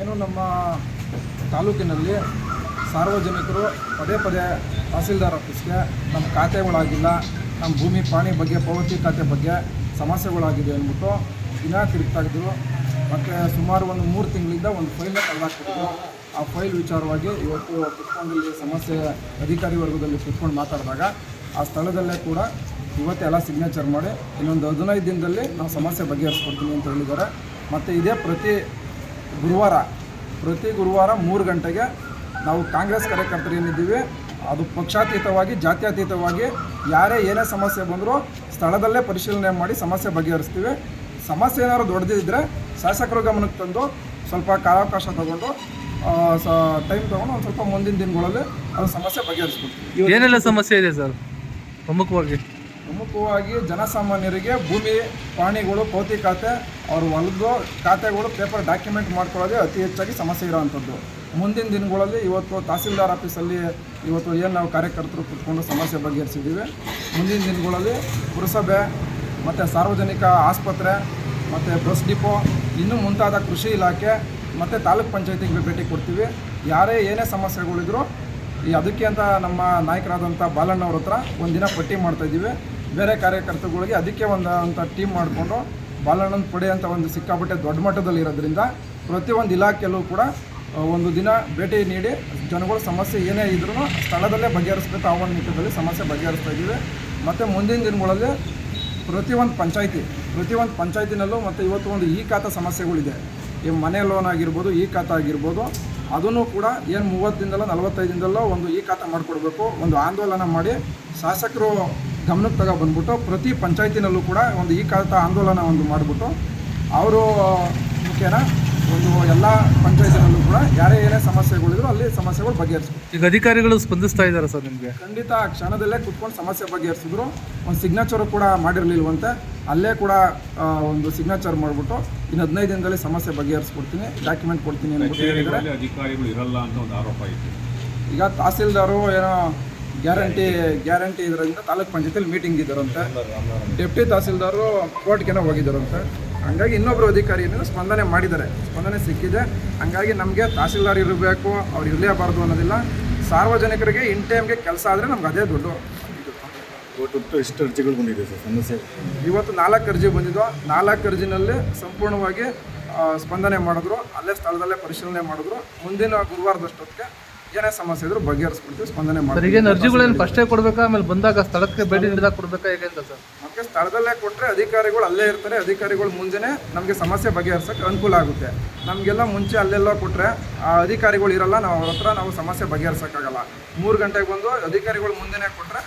ಏನು ನಮ್ಮ ತಾಲೂಕಿನಲ್ಲಿ ಸಾರ್ವಜನಿಕರು ಪದೇ ಪದೇ ತಹಸೀಲ್ದಾರ್ ಆಫೀಸ್ಗೆ ನಮ್ಮ ಖಾತೆಗಳಾಗಿಲ್ಲ, ನಮ್ಮ ಭೂಮಿ, ಪಾಣಿ ಬಗ್ಗೆ, ಪಾವತಿ ಖಾತೆ ಬಗ್ಗೆ ಸಮಸ್ಯೆಗಳಾಗಿದೆ ಅಂದ್ಬಿಟ್ಟು ದಿನ ತಿರುಗ್ತಾಯಿದ್ರು ಮತ್ತು ಸುಮಾರು ಒಂದು ಮೂರು ತಿಂಗಳಿಂದ ಒಂದು ಫೈಲ್ನ ಕಳೆದಾಕ್ಬಿಟ್ಟಿದ್ರು ಆ ಫೈಲ್ ವಿಚಾರವಾಗಿ ಇವತ್ತು ಕುತ್ಕೊಂಡಲ್ಲಿ ಸಮಸ್ಯೆ ಅಧಿಕಾರಿ ವರ್ಗದಲ್ಲಿ ಕುತ್ಕೊಂಡು ಮಾತಾಡಿದಾಗ ಆ ಸ್ಥಳದಲ್ಲೇ ಕೂಡ ಇವತ್ತೆಲ್ಲ ಸಿಗ್ನೇಚರ್ ಮಾಡಿ ಇನ್ನೊಂದು ಹದಿನೈದು ದಿನದಲ್ಲಿ ನಾವು ಸಮಸ್ಯೆ ಬಗೆಹರಿಸ್ಕೊಡ್ತೀನಿ ಅಂತ ಹೇಳಿದ್ದಾರೆ. ಮತ್ತು ಇದೇ ಪ್ರತಿ ಗುರುವಾರ, ಪ್ರತಿ ಗುರುವಾರ ಮೂರು ಗಂಟೆಗೆ ನಾವು ಕಾಂಗ್ರೆಸ್ ಕಾರ್ಯಕರ್ತರು ಏನಿದ್ದೀವಿ ಅದು ಪಕ್ಷಾತೀತವಾಗಿ, ಜಾತ್ಯತೀತವಾಗಿ ಯಾರೇ ಏನೇ ಸಮಸ್ಯೆ ಬಂದರೂ ಸ್ಥಳದಲ್ಲೇ ಪರಿಶೀಲನೆ ಮಾಡಿ ಸಮಸ್ಯೆ ಬಗೆಹರಿಸ್ತೀವಿ. ಸಮಸ್ಯೆ ಏನಾದ್ರು ದೊಡ್ಡದಿದ್ದರೆ ಶಾಸಕರ ಗಮನಕ್ಕೆ ತಂದು ಸ್ವಲ್ಪ ಕಾಲಾವಕಾಶ ತಗೊಂಡು ಸ ಟೈಮ್ ತೊಗೊಂಡು ಒಂದು ಸ್ವಲ್ಪ ಮುಂದಿನ ದಿನಗಳಲ್ಲಿ ಅದು ಸಮಸ್ಯೆ ಬಗೆಹರಿಸ್ಕೊಡ್ತೀವಿ ಏನೆಲ್ಲ ಸಮಸ್ಯೆ ಇದೆ ಸರ್? ಪ್ರಮುಖವಾಗಿ. ಪ್ರಮುಖವಾಗಿ ಜನಸಾಮಾನ್ಯರಿಗೆ ಭೂಮಿ, ಪ್ರಾಣಿಗಳು, ಪೌತಿ ಖಾತೆ, ಅವ್ರ ಹೊಲದು ಖಾತೆಗಳು, ಪೇಪರ್ ಡಾಕ್ಯುಮೆಂಟ್ ಮಾಡ್ಕೊಳ್ಳೋದೇ ಅತಿ ಹೆಚ್ಚಾಗಿ ಸಮಸ್ಯೆ ಇರೋವಂಥದ್ದು. ಮುಂದಿನ ದಿನಗಳಲ್ಲಿ ಇವತ್ತು ತಹಸೀಲ್ದಾರ್ ಆಫೀಸಲ್ಲಿ ಇವತ್ತು ಏನು ನಾವು ಕಾರ್ಯಕರ್ತರು ಕುತ್ಕೊಂಡು ಸಮಸ್ಯೆ ಬಗೆಹರಿಸಿದ್ದೀವಿ. ಮುಂದಿನ ದಿನಗಳಲ್ಲಿ ಪುರಸಭೆ ಮತ್ತು ಸಾರ್ವಜನಿಕ ಆಸ್ಪತ್ರೆ ಮತ್ತು ಬಸ್ ಡಿಪೋ, ಇನ್ನೂ ಮುಂತಾದ ಕೃಷಿ ಇಲಾಖೆ ಮತ್ತು ತಾಲೂಕ್ ಪಂಚಾಯತಿಗೆ ಭೇಟಿ ಕೊಡ್ತೀವಿ. ಯಾರೇ ಏನೇ ಸಮಸ್ಯೆಗಳಿದ್ರು ಈ ಅದಕ್ಕೆ ಅಂತ ನಮ್ಮ ನಾಯಕರಾದಂಥ ಬಾಲಣ್ಣವ್ರ ಹತ್ರ ಒಂದಿನ ಪಟ್ಟಿ ಮಾಡ್ತಾ ಇದ್ದೀವಿ. ಬೇರೆ ಕಾರ್ಯಕರ್ತರುಗಳಿಗೆ ಅದಕ್ಕೆ ಒಂದು ಅಂತ ಟೀಮ್ ಮಾಡಿಕೊಂಡು ಬಾಲಣ್ಣನ ಪಡೆ ಅಂತ ಒಂದು ಸಿಕ್ಕಾಪಟ್ಟೆ ದೊಡ್ಡ ಮಟ್ಟದಲ್ಲಿ ಇರೋದ್ರಿಂದ ಪ್ರತಿಯೊಂದು ಇಲಾಖೆಯಲ್ಲೂ ಕೂಡ ಒಂದು ದಿನ ಭೇಟಿ ನೀಡಿ ಜನಗಳ ಸಮಸ್ಯೆ ಏನೇ ಇದ್ರೂ ಸ್ಥಳದಲ್ಲೇ ಬಗೆಹರಿಸ್ಬೇಕು ಆ ಒಂದು ನಿಟ್ಟಿನಲ್ಲಿ ಸಮಸ್ಯೆ ಬಗೆಹರಿಸ್ತಾ ಇದ್ದೀವಿ. ಮತ್ತು ಮುಂದಿನ ದಿನಗಳಲ್ಲಿ ಪ್ರತಿಯೊಂದು ಪಂಚಾಯಿತಿ ಪ್ರತಿಯೊಂದು ಪಂಚಾಯತಿನಲ್ಲೂ ಮತ್ತು ಇವತ್ತು ಒಂದು ಈ ಖಾತಾ ಸಮಸ್ಯೆಗಳಿದೆ. ಈ ಮನೆ ಲೋನ್ ಆಗಿರ್ಬೋದು, ಈ ಖಾತಾ ಆಗಿರ್ಬೋದು, ಅದನ್ನು ಕೂಡ ಏನು ಮೂವತ್ತಿಂದಲೋ ನಲವತ್ತೈದಿಂದಲೋ ಒಂದು ಈ ಖಾತಾ ಮಾಡಿಕೊಡ್ಬೇಕು, ಒಂದು ಆಂದೋಲನ ಮಾಡಿ ಶಾಸಕರು ಗಮನಕ್ಕೆ ತಗೋ ಬಂದ್ಬಿಟ್ಟು ಪ್ರತಿ ಪಂಚಾಯತಿನಲ್ಲೂ ಕೂಡ ಒಂದು ಈ ಕಾಲದ ಆಂದೋಲನ ಒಂದು ಮಾಡಿಬಿಟ್ಟು ಅವರು ಮುಖ್ಯನ ಒಂದು ಎಲ್ಲ ಪಂಚಾಯತಿನಲ್ಲೂ ಕೂಡ ಯಾರೇ ಏನೇ ಸಮಸ್ಯೆಗಳಿದ್ರು ಅಲ್ಲಿ ಸಮಸ್ಯೆಗಳು ಬಗೆಹರಿಸ್ಬೇಕು. ಈಗ ಅಧಿಕಾರಿಗಳು ಸ್ಪಂದಿಸ್ತಾ ಇದ್ದಾರೆ ಸರ್ ನಿಮಗೆ? ಖಂಡಿತ ಆ ಕ್ಷಣದಲ್ಲೇ ಕುತ್ಕೊಂಡು ಸಮಸ್ಯೆ ಬಗೆಹರಿಸಿದ್ರು. ಒಂದು ಸಿಗ್ನೇಚರು ಕೂಡ ಮಾಡಿರಲಿಲ್ವಂತೆ ಅಲ್ಲೇ ಕೂಡ ಒಂದು ಸಿಗ್ನೇಚರ್ ಮಾಡಿಬಿಟ್ಟು ಇನ್ನು ಹದಿನೈದು ದಿನದಲ್ಲಿ ಸಮಸ್ಯೆ ಬಗೆಹರಿಸ್ಕೊಡ್ತೀನಿ ಡಾಕ್ಯುಮೆಂಟ್ ಕೊಡ್ತೀನಿ ಅಂತ ಅಧಿಕಾರಿಗಳು ಇರಲ್ಲ ಅಂತ ಒಂದು ಆರೋಪ ಇತ್ತು. ಈಗ ತಹಸೀಲ್ದಾರು ಏನೋ ಗ್ಯಾರಂಟಿ ಗ್ಯಾರಂಟಿ ಇದರಿಂದ ತಾಲೂಕ್ ಪಂಚಾಯತಿಲಿ ಮೀಟಿಂಗ್ ಇದ್ದಾರಂತೆ. ಡೆಪ್ಟಿ ತಹಸೀಲ್ದಾರು ಕೋರ್ಟ್ಗೆನೋ ಹೋಗಿದ್ದಾರಂತೆ. ಹಂಗಾಗಿ ಇನ್ನೊಬ್ಬರು ಅಧಿಕಾರಿ ಏನಿದೆ ಸ್ಪಂದನೆ ಮಾಡಿದ್ದಾರೆ. ಸ್ಪಂದನೆ ಸಿಕ್ಕಿದೆ. ಹಂಗಾಗಿ ನಮಗೆ ತಹಸೀಲ್ದಾರ್ ಇರಬೇಕು ಅವ್ರು ಇರಲೇಬಾರ್ದು ಅನ್ನೋದಿಲ್ಲ. ಸಾರ್ವಜನಿಕರಿಗೆ ಇನ್ ಟೈಮ್ಗೆ ಕೆಲಸ ಆದರೆ ನಮ್ಗೆ ಅದೇ ದುಡ್ಡು. ಒಟ್ಟು ಎಷ್ಟು ಅರ್ಜಿಗಳು ಬಂದಿದೆ ಸರ್? ಸಮಸ್ಯೆ ಇವತ್ತು ನಾಲ್ಕು ಅರ್ಜಿ ಬಂದಿದ್ದು. ನಾಲ್ಕು ಅರ್ಜಿನಲ್ಲಿ ಸಂಪೂರ್ಣವಾಗಿ ಸ್ಪಂದನೆ ಮಾಡಿದ್ರು. ಅಲ್ಲೇ ಸ್ಥಳದಲ್ಲೇ ಪರಿಶೀಲನೆ ಮಾಡಿದ್ರು. ಮುಂದಿನ ಗುರುವಾರದಷ್ಟೊತ್ತಿಗೆ ಏನೇ ಸಮಸ್ಯೆ ಇದ್ರೂ ಬಗೆಹರಿಸ್ಬಿಡ್ತೀವಿ ಸ್ಪಂದನೆ ಸರ್ ಈಗ ಈಗೇನು ಅರ್ಜಿಗಳೇನು ಫಸ್ಟೇ ಕೊಡಬೇಕಾ? ಆಮೇಲೆ ಬಂದಾಗ ಸ್ಥಳಕ್ಕೆ ಭೇಟಿ ನೀಡಿದಾಗ ಕೊಡಬೇಕಾ? ಹೇಗೆ ಅಂತ ಸರ್? ನಮಗೆ ಸ್ಥಳದಲ್ಲೇ ಕೊಟ್ಟರೆ ಅಧಿಕಾರಿಗಳು ಅಲ್ಲೇ ಇರ್ತಾರೆ ಅಧಿಕಾರಿಗಳು ಮುಂಜಾನೆ ನಮಗೆ ಸಮಸ್ಯೆ ಬಗೆಹರಿಸೋಕ್ಕೆ ಅನುಕೂಲ ಆಗುತ್ತೆ. ನಮಗೆಲ್ಲ ಮುಂಚೆ ಅಲ್ಲೆಲ್ಲ ಕೊಟ್ಟರೆ ಆ ಅಧಿಕಾರಿಗಳು ಇರಲ್ಲ ನಾವು ಅವ್ರ ಹತ್ರ ನಾವು ಸಮಸ್ಯೆ ಬಗೆಹರಿಸೋಕ್ಕಾಗಲ್ಲ. ಮೂರು ಗಂಟೆಗೆ ಬಂದು ಅಧಿಕಾರಿಗಳು ಮುಂದೆನೇ ಕೊಟ್ಟರೆ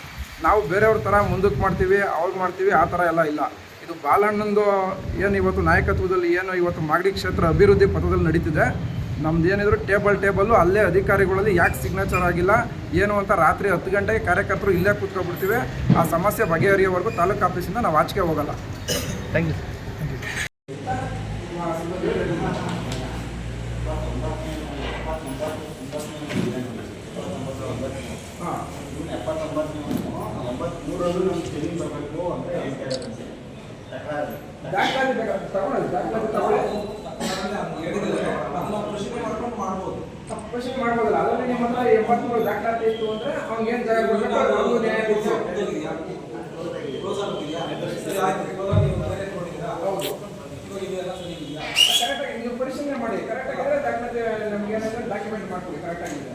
ನಾವು ಬೇರೆಯವ್ರ ಥರ ಮುಂದಕ್ಕೆ ಮಾಡ್ತೀವಿ ಅವ್ರು ಮಾಡ್ತೀವಿ ಆ ಥರ ಎಲ್ಲ ಇಲ್ಲ. ಇದು ಬಾಲಣ್ಣಂದು ಏನು ಇವತ್ತು ನಾಯಕತ್ವದಲ್ಲಿ ಏನು ಇವತ್ತು ಮಾಗಡಿ ಕ್ಷೇತ್ರ ಅಭಿವೃದ್ಧಿ ಪಥದಲ್ಲಿ ನಡೀತಿದೆ ನಮ್ದು ಏನಿದ್ರು ಟೇಬಲ್ ಟೇಬಲ್ಲು ಅಲ್ಲೇ ಅಧಿಕಾರಿಗಳಲ್ಲಿ ಯಾಕೆ ಸಿಗ್ನೇಚರ್ ಆಗಿಲ್ಲ ಏನು ಅಂತ ರಾತ್ರಿ ಹತ್ತು ಗಂಟೆಗೆ ಕಾರ್ಯಕರ್ತರು ಇಲ್ಲೇ ಕೂತ್ಕೊಬಿಡ್ತೀವಿ. ಆ ಸಮಸ್ಯೆ ಬಗೆಹರಿಯೋವರೆಗೂ ತಾಲೂಕು ಆಫೀಸಿಂದ ನಾವು ಆಚೆಗೆ ಹೋಗಲ್ಲ. ಥ್ಯಾಂಕ್ ಯು ತಗೊಳ್ಳಿ ದಾಖಲಾತಿ ತಗೊಳ್ಳಿ ಪರಿಶೀಲನೆ ಮಾಡ್ಬೋದಲ್ಲ ಅದರಲ್ಲಿ ನಿಮ್ಮ ಹತ್ರ ಎಂಬತ್ಮೂರು ದಾಖಲಾತಿ ಇತ್ತು ಅಂದರೆ ಅವ್ನಿಗೆ ಏನು ಜಾಗ ಕೊಡಬೇಕು ಅದು ಅವ್ನಿಗೂ ನ್ಯಾಯ ಕೊಡಿಸಿ ಹೌದು ಕರೆಕ್ಟಾಗಿ ನೀವು ಪರಿಶೀಲನೆ ಮಾಡಿ ಕರೆಕ್ಟಾಗಿದ್ರೆ ದಾಖಲಾತಿ ನಮ್ಗೆ ಏನಾದ್ರೆ ಡಾಕ್ಯುಮೆಂಟ್ ಮಾಡ್ಕೊಡಿ ಕರೆಕ್ಟಾಗಿದೆ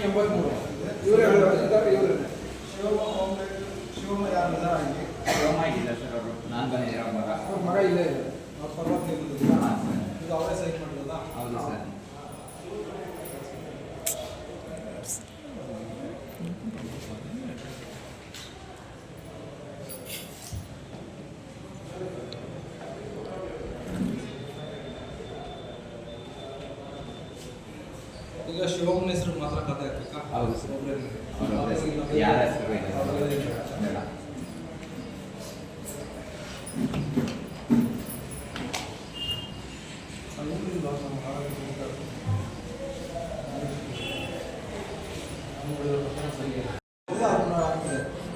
ಎಂಬತ್ಮೂರು ಇವರೇ ಇದ್ದಾರೆ ಇವರೇ ಅವ್ರ ಮಗ ಇಲ್ಲೇ ಇದೆ ಈಗ ಶಿವಮನ ಹೆಸರು ಮಾತ್ರ ಕತೆ ಹಾಕ್ಬೇಕಾ ಹೌದು ಸರ್ ಒಬ್ರೇ ಯಾರ ಹೆಸರು ಇದೆ? ಇಲ್ಲ.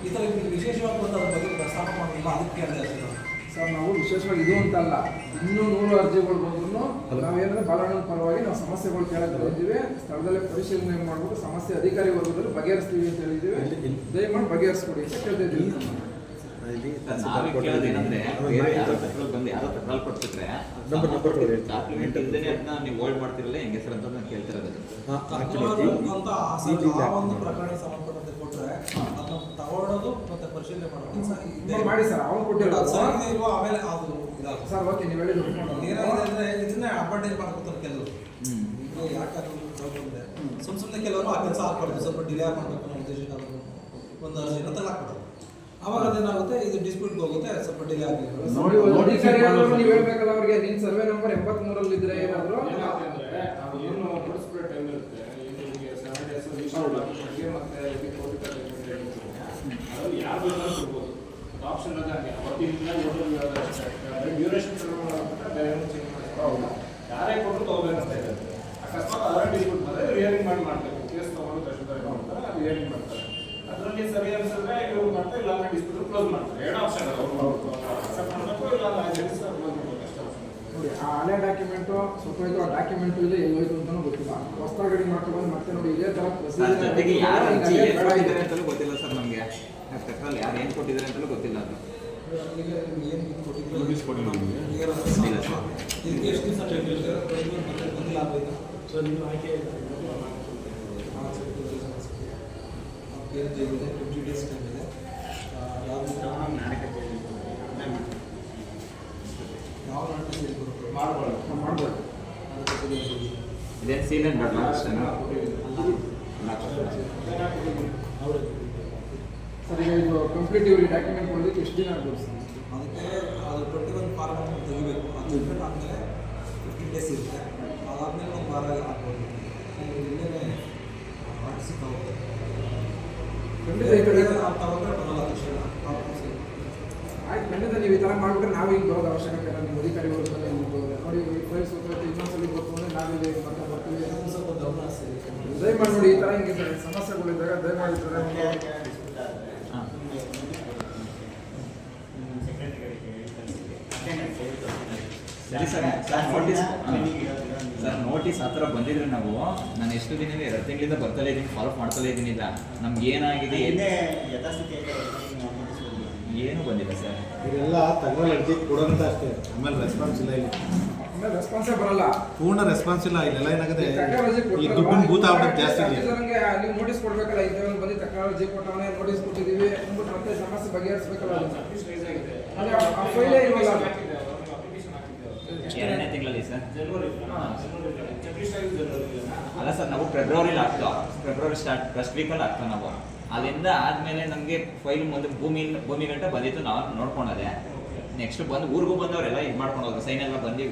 ಈ ಥರ ವಿಶೇಷವಾಗಿ ಬಂದು ಅದ್ರ ಬಗ್ಗೆ ಪ್ರಸ್ತಾಪ ಮಾಡಿಲ್ಲ ಅದಕ್ಕೆ ಕೇಳಿದೆ. ಸರ್ ನಾವು ವಿಶೇಷವಾಗಿ ಇದು ಅಂತ ಅಲ್ಲ ಇನ್ನೂ ನೂರು ಅರ್ಜಿಗಳು ಬಂದ್ರು ನಾವೇನಾದ್ರೆ ಬಾಲಣ್ಣನ ಪರವಾಗಿ ನಾವು ಸಮಸ್ಯೆಗಳು ಕೇಳಕ್ಕೆ ಬಂದಿವೆ ಸ್ಥಳದಲ್ಲೇ ಪರಿಶೀಲನೆ ಮಾಡ್ಬಿಟ್ಟು ಸಮಸ್ಯೆ ಅಧಿಕಾರಿ ವರ್ಗದಲ್ಲಿ ಬಗೆಹರಿಸ್ತೀವಿ ಅಂತ ಹೇಳಿದ್ದೀವಿ. ದಯಮಾಡಿ ಬಗೆಹರಿಸ್ಕೊಡಿ ಅಂತ ಕೇಳ್ತಾ ಇದ್ದೀವಿ. ಮಾಡ್ತಿರಲ್ಲ ಹೆಂಗೆ ಅಂತ ಕೇಳ್ತಿರೋದು ಸರ್ ಕೊಟ್ರೆ ಅದನ್ನ ತಗೊಳ್ಳೋದು ಮತ್ತೆ ಪರಿಶೀಲನೆ ಮಾಡೋದು. ಸರ್ ಮಾಡಿ ಸರ್ ಅವನು ಕೊಟ್ಟಿರೋದು. ಸರ್ ಇಲ್ವಾ ಆಮೇಲೆ ಅದು ಇದಾಗುತ್ತೆ. ಸರ್ ಓಕೆ ನೀವು ಹೇಳಿದ್ರು. ಏನಾಗಿದೆ ಅಂದ್ರೆ ಇದನ್ನೇ ಅಡ್ವಾಂಟೇಜ್ ಮಾಡ್ಕೊತಾರೆ ಕೆಲವರು. ಸುಮ್ ಸುಮ್ಮನೆ ಕೆಲವರು ಆ ಕೆಲಸ ಹಾಕ್ಬಾರ್ದು ಸ್ವಲ್ಪ ಡಿಲೇ ಮಾಡ್ಬೇಕು ಅನ್ನೋ ಉದ್ದೇಶಕ್ಕೆ ಅದನ್ನು ಒಂದು ಅರ್ಜಿನ ತಗೊಳಕ್ಬಿಡೋದು ಅವಾಗ ಅದೇನಾಗುತ್ತೆ ಇದು ಡಿಸ್ಪ್ಯೂಟ್ ಹೋಗುತ್ತೆ ಸ್ವಲ್ಪ ಡಿಲೇ ಆಗಿ ನೋಡಿ ಒಂದು ಅಧಿಕಾರಿ ಆದ್ರೂ ನೀವು ಹೇಳ್ಬೇಕಲ್ಲ ಅವ್ರಿಗೆ ನಿನ್ ಸರ್ವೆ ನಂಬರ್ ಎಂಬತ್ಮೂರಲ್ಲಿ ಇದ್ರೆ ಏನಾದ್ರು? ಆಪ್ಷನ್ ಅದಂಗೆ ಡ್ಯೂರೇಷನ್ ಯಾರೇ ಕೊಟ್ಟು ತಗೋಬೇಕಂತ ಇದೆ ಅಕಸ್ಮಾತ್ ಅದರ ಡಿಸ್ಪ್ಯೂಟ್ ಬಂದರೆ ರಿಯರಿಂಗ್ ಮಾಡಿ ಮಾಡಬೇಕು ಕೇಸ್ ತಗೊಂಡು ತಹಶೀಲ್ದಾರ್ ಮಾಡ್ತಾರೆ ಅಂತ ರಿಯರಿಂಗ್ ಮಾಡ್ತಾರೆ ಅದರಲ್ಲಿ ಸರಿ ಅನ್ಸಿದ್ರೆ ಇವ್ರು ಮಾಡ್ತಾರೆ ಇಲ್ಲ ಡಿಸ್ಪ್ಯೂಟ್ ಕ್ಲೋಸ್ ಮಾಡ್ತಾರೆ ಎರಡು ಆಪ್ಷನ್ ಅಕ್ಸೆಪ್ಟ್ ಮಾಡಬೇಕು ಇಲ್ಲ ಕ್ಲೋಸ್ ಮಾಡಬೇಕು ಅಷ್ಟೇ ಆಪ್ಷನ್ ನೋಡಿ ಆ ಹಳೆ ಡಾಕ್ಯುಮೆಂಟು ಸುತ್ತೋಯ್ತು ಆ ಡಾಕ್ಯುಮೆಂಟ್ ಇದೆ ಎಲ್ಲೋಯ್ತು ಅಂತಾನೂ ಗೊತ್ತಿಲ್ಲ ಹೊಸದಾಗಿ ಮಾಡ್ಕೊಂಡು ಮತ್ತೆ ನೋಡಿ ಇದೇ ತರ ಜೊತೆಗೆ ಯಾರು ಗೊತ್ತಿಲ್ಲ ಸರ್. ತಕ್ಕಲ್ಲಿ ಯಾರು ಏನು ಕೊಟ್ಟಿದ್ದಾರೆ ಅಂತಲೂ ಗೊತ್ತಿಲ್ಲ ಅದು. ಏನು. ಇದೇನು ಸೀಲ್ ಅಂಡ್ ಬರಲ್ಲ ಅಷ್ಟೇನಾ? ಕಂಪ್ಲೀಟ್ ಇವ್ರಿಗೆ ಡಾಕ್ಯುಮೆಂಟ್ ಕೊಡೋದಕ್ಕೆ ಎಷ್ಟು ದಿನ ಆಗ್ಬೋದು ಸರ್? ಅದಕ್ಕೆ ಅದು ಟ್ವೆಂಟಿ ಒನ್ ಫಾರ್ಮ್ ಅನ್ನು ತೆಗಿಬೇಕು. ಅದು ತೆಗ್ದ್ಬಿಟ್ಟು ಆದಮೇಲೆ ಫಿಫ್ಟೀನ್ ಡೇಸ್ ಇರುತ್ತೆ. ಅದಾದಮೇಲೆ ಒಂದು ವಾರ ಆಗ್ಬೋದು ನೀವು ಇಲ್ಲೇ ಪಾರ್ಟಿಸಿಪ್ ಆಗುತ್ತೆ ಖಂಡಿತ ಈ ಕಡೆ ನಾವು ತಗೊಂಡ್ರೆ ಬರಲ್ಲ ತಕ್ಷಣ. ಆಯ್ತು ಖಂಡಿತ ನೀವು ಈ ಥರ ಮಾಡಿಬಿಟ್ರೆ ನಾವು ಈಗ ಬರೋದು ಅವಶ್ಯಕತೆ ಇಲ್ಲ. ನಿಮ್ಮ ಅಧಿಕಾರಿಗಳು ಬಂದು ಇಲ್ಲಿ ಹೋದ್ರೆ. ನೋಡಿ ಈ ಫೈಲ್ಸ್ ಹೋಗ್ತೈತೆ ಇನ್ನೊಂದ್ಸಲಿ ಗೊತ್ತು ಅಂದರೆ ನಾವಿಲ್ಲಿ ಮತ್ತೆ ಬರ್ತೀವಿ. ಸ್ವಲ್ಪ ಗಮನ ಹರಿಸಿ. ದಯಮಾಡಿ ನೋಡಿ ಈ ಥರ ಹಿಂಗೆ ಸಮಸ್ಯೆಗಳಿದ್ದಾಗ ದಯಮಾಡಿ ಈ ಥರ ಒಂದು ಸರಿ ನೋಟಿಸ್ ಸರ್ ನೋಟಿಸ್ ಆ ಥರ ಬಂದಿದ್ರೆ ನಾವು ನಾನು ಎಷ್ಟು ದಿನ ಎರಡು ತಿಂಗಳಿಂದ ಬರ್ತಲೇ ಇದ್ದೀನಿ ಫಾಲೋ ಮಾಡ್ತಲೇ ಇದ್ದೀನಿ ಇಲ್ಲ ನಮ್ಗೆ ಏನಾಗಿದೆ ಏನು ಬಂದಿಲ್ಲ. ಸರ್ ಇದೆಲ್ಲ ತಗೊಳ್ಳಿ ಅರ್ಜಿ ಕೊಡೋಂತ ಅಷ್ಟೇ. ಆಮೇಲೆ ರೆಸ್ಪಾನ್ಸ್ ಇಲ್ಲ ಇಲ್ಲಿ. ರೆಸ್ಪಾನ್ಸೇ ಬರಲ್ಲ. ಪೂರ್ಣ ರೆಸ್ಪಾನ್ಸ್ ಇಲ್ಲ ಇಲ್ಲೆಲ್ಲ ಏನಾಗಿದೆ ಈ ದುಡ್ಡಿನ ಭೂತ ಆಗ್ಬಿಟ್ಟು ಜಾಸ್ತಿ ಇದೆ ನೀವು ನೋಟಿಸ್ ಕೊಡ್ಬೇಕಲ್ಲ ಇಂಥವ್ನು ಬಂದು ಟೆಕ್ನಾಲಜಿ ಕೊಟ್ಟವನೇ ನೋಟಿಸ್ ಕೊಟ್ಟಿದ್ದೀವಿ. ಅಂದ್ಬಿಟ್ಟು ಮತ್ತೆ ಸಮಸ್ಯೆ ಬಗೆಹರಿಸ್ಬೇಕಲ್ಲ ಆ ಫೈಲೇ ಇಲ್ವಲ್ಲ ಅದು. ಎರಡನೇ ತಿಂಗಳಲ್ಲಿ ಸರ್? ಅಲ್ಲ ಸರ್ ನಾವು ಫೆಬ್ರವರಿಲಿ ಹಾಕ್ತಾವ ಫೆಬ್ರವರಿ ಸ್ಟಾರ್ಟ್ ಫಸ್ಟ್ ವೀಕಲ್ಲಿ ಆಗ್ತೋ ನಾವು. ಅಲ್ಲಿಂದ ಆದಮೇಲೆ ನಮಗೆ ಫೈಲ್ ಮುಂದೆ ಭೂಮಿ ಭೂಮಿ ಗಂಟೆ ಬಂದಿತ್ತು ನಾವು ನೋಡ್ಕೊಂಡದೆ. ನೆಕ್ಸ್ಟ್ ಬಂದು ಊರಿಗೂ ಬಂದವರೆಲ್ಲ ಇದು ಮಾಡ್ಕೊಂಡು ಹೋದ್ರು ಸೈನ್ ಎಲ್ಲ ಬಂದು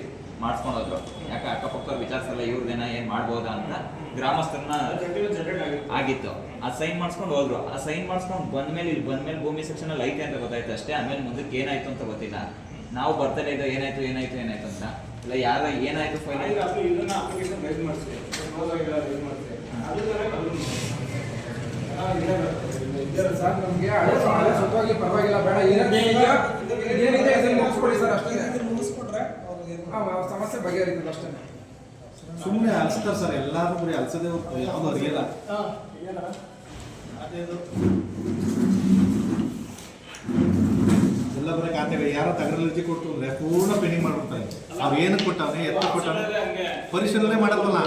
ಮಾಡ್ಕೊಂಡು ಹೋದ್ರು. ಯಾಕೆ ಅಕ್ಕಪಕ್ಕ ವಿಚಾರಿಸಲ್ಲ ಇವ್ರದೇನ ಏನು ಮಾಡ್ಬೋದಾ ಅಂತ ಗ್ರಾಮಸ್ಥರನ್ನ ಆಗಿತ್ತು. ಆ ಸೈನ್ ಮಾಡಿಸ್ಕೊಂಡು ಹೋದ್ರು. ಆ ಸೈನ್ ಮಾಡಿಸ್ಕೊಂಡು ಬಂದ್ಮೇಲೆ ಇಲ್ಲಿ ಬಂದ್ಮೇಲೆ ಭೂಮಿ ಸೆಕ್ಷನ್ ಅಲ್ಲಿ ಐತೆ ಅಂತ ಗೊತ್ತಾಯ್ತು ಅಷ್ಟೇ. ಆಮೇಲೆ ಮುಂದಕ್ಕೆ ಏನಾಯ್ತು ಅಂತ ಗೊತ್ತಿಲ್ಲ. ನಾವು ಬರ್ತಾನೆ ಇದ್ದೋ ಏನಾಯ್ತು ಏನಾಯ್ತು ಏನಾಯ್ತು ಅಂತ. ಇಲ್ಲ ಯಾರ ಏನಾಯ್ತು ಫೈನಲ್ ಅದು ಪರವಾಗಿಲ್ಲ ಬೇಡ. ಏನಿದೆ? ಏನಿದೆ? ಇದನ್ನ ಮುಗಿಸ್ಕೊಡಿ ಸರ್ ಅಷ್ಟೇ. ಇದನ್ನ ಮುಗಿಸ್ಕೊಟ್ರೆ ಸಮಸ್ಯೆ ಬಗೆಹರಿತದೆ ಅಷ್ಟೇ. ಸುಮ್ಮನೆ ಅಲ್ಸ್ತಾರೆ ಸರ್. ಎಲ್ಲಾರು ಬರೀ ಅಲ್ಸದೆ ಯಾವ್ದು ಅರಿಯಲ್ಲ ಎಲ್ಲ ಬರೀ ಖಾತೆಗಳು ಯಾರೋ ತಗರಲ್ಲಿ ಕೊಟ್ಟು ಅಂದ್ರೆ ಪೂರ್ಣ ಪೆಂಡಿಂಗ್ ಮಾಡ್ಬಿಡ್ತಾರೆ. ಅವ್ರು ಏನಕ್ಕೆ ಕೊಟ್ಟವನೇ ಎತ್ತ ಕೊಟ್ಟವ್ರೆ ಪರಿಶೀಲನೆ ಮಾಡಲ್ವಲ್ಲ?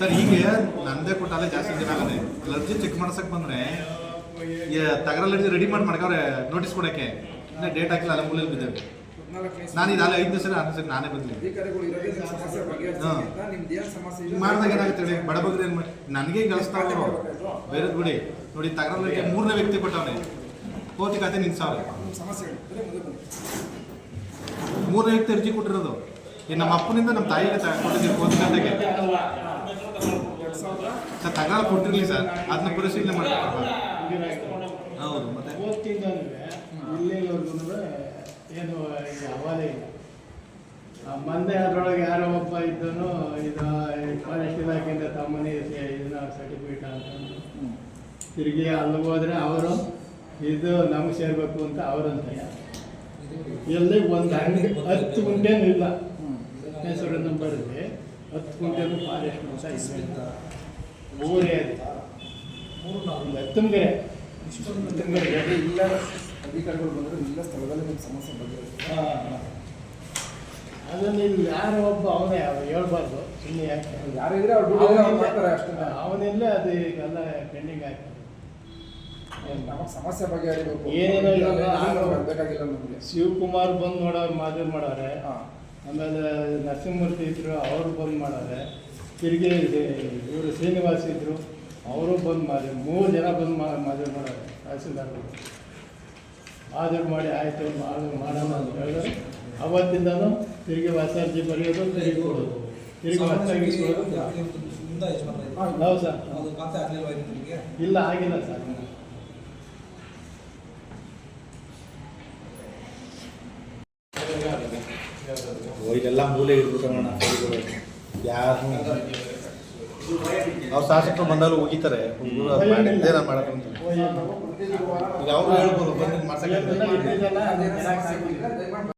ಸರ್ ಹೀಗೆ ನಂದೇ ಕೊಟ್ಟಾಲೆ ಜಾಸ್ತಿ ದಿನ ಆಗದೆ. ಲರ್ಜಿ ಚೆಕ್ ಮಾಡ್ಸಕ್ ಬಂದ್ರೆ ತಗರಲ್ಲಿ ಅರ್ಜಿ ರೆಡಿ ಮಾಡಿ ಮಾಡ್ಕವ್ರೆ ನೋಟಿಸ್ ಕೊಡಕ್ಕೆ. ಇನ್ನ ಡೇಟ್ ಹಾಕಿಲ್ಲ ಅಲ್ಲ ಮೂಲೆಯಲ್ಲಿ ಬಿದ್ದೇವೆ ನಾನು ಇದು ಐದು ದಿವಸ ದಿವಸ ನಾನೇ ಇದೆ? ಮಾಡಿದಾಗ ಏನಾಗುತ್ತೆ ಹೇಳಿ ಬಡಬಗ್ರಿ ಏನ್ ಮಾಡಿ ನನಗೆ ಗಳಿಸ್ತಾವ ಬೇರೆ ಬಿಡಿ. ನೋಡಿ ತಗರಲ್ಲಿ ಮೂರನೇ ವ್ಯಕ್ತಿ ಕೊಟ್ಟವನೆ. ಕೋತಿ ಕತೆ ನಿಮ್ಮ ಸಾವಿರ ಮೂರನೇ ವ್ಯಕ್ತಿ ಅರ್ಜಿ ಕೊಟ್ಟಿರೋದು. ಈ ನಮ್ಮ ಅಪ್ಪನಿಂದ ನಮ್ಮ ತಾಯಿಗೆ ಕೊಟ್ಟಿದ್ದೀವಿ ಕೋತಿ ಖಾತೆಗೆ ಸಾವಿರದ ಸರ್ ತಗಾಲ ಕೊಟ್ಟಿರ್ಲಿ ಸರ್. ಅದನ್ನ ಪರಿಶೀಲನೆ ಮಾಡ್ಬೇಕು ಹೌದು ಮತ್ತೆ? ಏನು ಈಗ ಹವಾಲೆ ಇಲ್ಲ. ಆ ಮಂದೆ ಅದರೊಳಗೆ ಯಾರೋ ಒಬ್ಬ ಇದ್ದನು ಇದು ಫಾರೆಸ್ಟ್ ಇಲಾಖೆಯಿಂದ ತಮ್ಮನೇ ಇದನ್ನ ಸರ್ಟಿಫಿಕೇಟ್ ಅಂತ ತಿರುಗಿ ಅಲ್ಲಿ ಹೋದ್ರೆ ಅವರು ಇದು ನಮ್ಗೆ ಸೇರ್ಬೇಕು ಅಂತ ಅವರಂತ. ಎಲ್ಲಿ ಒಂದು ಹಣ್ಣು ಹತ್ತು ಗುಂಟೆನೂ ಇಲ್ಲ. ಹೆಸರು ನಂಬರಲ್ಲಿ ಹತ್ತು ಗುಂಟೆನೂ ಫಾರೆಸ್ಟ್ ಅಂತ ಇದೆ. ಊರೇ ಇಲ್ಲ ಇಷ್ಟೊಂದು ತುಂಗರೆ ಇಲ್ಲ ಅಧಿಕಾರಿಗಳು ಬಂದರೆ ಇಲ್ಲ ಸ್ಥಳದಲ್ಲಿ ಸಮಸ್ಯೆ ಅದನ್ನು ಇಲ್ಲಿ ಯಾರೋ ಒಬ್ಬ ಅವನೇ ಅವ ಹೇಳ್ಬಾರ್ದು. ಸುಮ್ಮನೆ ಯಾಕೆ? ಯಾರಿದ್ರೆ ಅವ್ರು ಅವನಿಲ್ಲ ಅದು ಈಗೆಲ್ಲ ಪೆಂಡಿಂಗ್ ಆಗ್ತದೆ ನಮಗೆ ಸಮಸ್ಯೆ ಬಗೆಹರಿಬೇಕು ಏನೇನೋ ಬೇಕಾಗಿಲ್ಲ ನಮಗೆ. ಶಿವಕುಮಾರ್ ಬಂದು ಮಾಡೋ ಮಾದರಿ ಮಾಡಾರೆ ಹಾಂ. ಆಮೇಲೆ ನರಸಿಂಹಮೂರ್ತಿ ಇದ್ರು ಅವರು ಬಂದು ಮಾಡವ್ರೆ. ತಿರುಗಿ ಇವರು ಶ್ರೀನಿವಾಸ್ ಇದ್ರು ಅವರು ಬಂದು ಮಾಡಿ ಮೂರು ಜನ ಬಂದು ಮಾ ಮಾದರಿ ಮಾಡಾರೆ ತಹಸೀಲ್ದಾರ್ಗಳು. ಮಾದರಿ ಮಾಡಿ ಆಯಿತು ಮಾಡು ಮಾಡೋಣ ಅಂತ ಹೇಳಿದ್ರೆ. ಅವತ್ತಿಂದನೂ ತಿರುಗಿ ಹೊಸ ಬರೆಯೋದು ತಿರುಗಿ ಕೊಡೋದು. ತಿರುಗಿ ಹೊಸ. ಹೌದು ಸರ್. ಇಲ್ಲ ಆಗಿಲ್ಲ ಸರ್. ಇದೆಲ್ಲ ಮೂಲೆ ಇರ್ಬಿಟ್ಟವಣ್ಣ ಯಾರು ಅವ್ರು ಶಾಸಕರು ಬಂದಾಗಲೂ ಹೋಗಿತಾರೆ ಹುಡುಗರು ಅದು ಈಗ ಅವರು ಹೇಳ್ಬೋದು, ಬಂದು ಮಾಡ್ಸಕ್ಕೆ